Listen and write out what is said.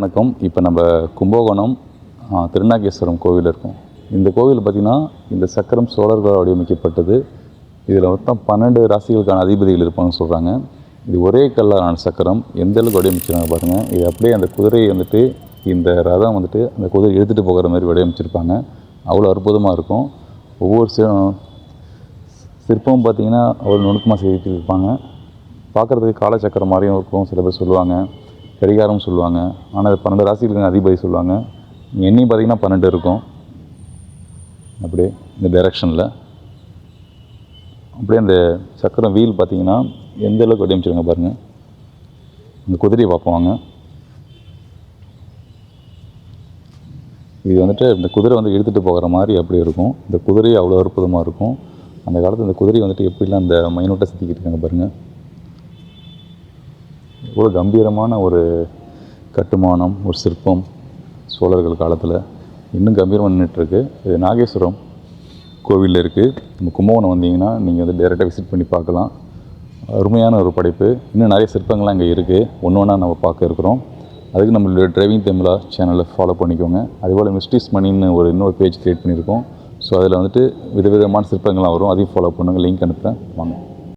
வணக்கம். இப்போ நம்ம கும்பகோணம் திருநாகேஸ்வரம் கோவில் இருக்கும். இந்த கோவில் பார்த்திங்கன்னா இந்த சக்கரம் சோழர்களால் வடிவமைக்கப்பட்டது. இதில் மொத்தம் பன்னெண்டு ராசிகளுக்கான அதிபதிகள் இருப்பாங்கன்னு சொல்கிறாங்க இது ஒரே கல்லான சக்கரம். எந்த அளவுக்கு வடிவமைச்சிருக்காங்க பாருங்கள் இது அப்படியே அந்த குதிரையை வந்துட்டு இந்த ரதம் வந்துட்டு அந்த குதிரை எடுத்துகிட்டு போகிற மாதிரி வடிவமைச்சிருப்பாங்க. அவ்வளோ அற்புதமாக இருக்கும். ஒவ்வொரு சி சிற்பமும் பார்த்திங்கன்னா அவ்வளோ நுணுக்கமாக செய்திருப்பாங்க. பார்க்குறதுக்கு காலச்சக்கரம் மாதிரியும் இருக்கும் சில பேர் சொல்லுவாங்க. கடிகாரம் சொல்லுவாங்க. ஆனால் பன்னெண்டு ராசிகளுக்கு அதிபதி சொல்லுவாங்க. எண்ணி பார்த்தீங்கன்னா பன்னெண்டு இருக்கும். அப்படியே இந்த டைரெக்ஷனில் அப்படியே அந்த சக்கரம் வீல் பார்த்தீங்கன்னா எந்த அளவுக்கு வடிவமைச்சிருங்க பாருங்கள் இந்த குதிரையை பார்ப்போம் இது வந்துட்டு இந்த குதிரை வந்து இழுத்துட்டு போகிற மாதிரி அப்படி இருக்கும். இந்த குதிரை அவ்வளோ அற்புதமாக இருக்கும். அந்த காலத்தில் இந்த குதிரை வந்துட்டு எப்படிலாம் அந்த மைனூட்டாக சுற்றிக்கிட்டு இருக்காங்க பாருங்கள் போல் கம்பீரமான ஒரு கட்டுமானம் ஒரு சிற்பம் சோழர்கள் காலத்தில் இன்னும் கம்பீரமாக நின்றுட்டுருக்கு இது நாகேஸ்வரம் கோவிலில் இருக்குது நம்ம கும்பகோணம் வந்தீங்கன்னா நீங்கள் வந்து டைரெக்டாக விசிட் பண்ணி பார்க்கலாம். அருமையான ஒரு படைப்பு. இன்னும் நிறைய சிற்பங்கள்லாம் இங்கே இருக்குது ஒன்று ஒன்றா நம்ம பார்க்க இருக்கிறோம். அதுக்கு நம்மளுடைய டிரைவிங் தமிழா சேனலை ஃபாலோ பண்ணிக்கோங்க. அதேபோல் மிஸ்டிஸ் மணின்னு ஒரு இன்னொரு பேஜ் க்ரியேட் பண்ணியிருக்கோம். ஸோ அதில் வந்துட்டு விதவிதமான சிற்பங்கள்லாம் வரும். அதையும் ஃபாலோ பண்ணுங்கள் லிங்க் அனுப்புகிறேன் வாங்க.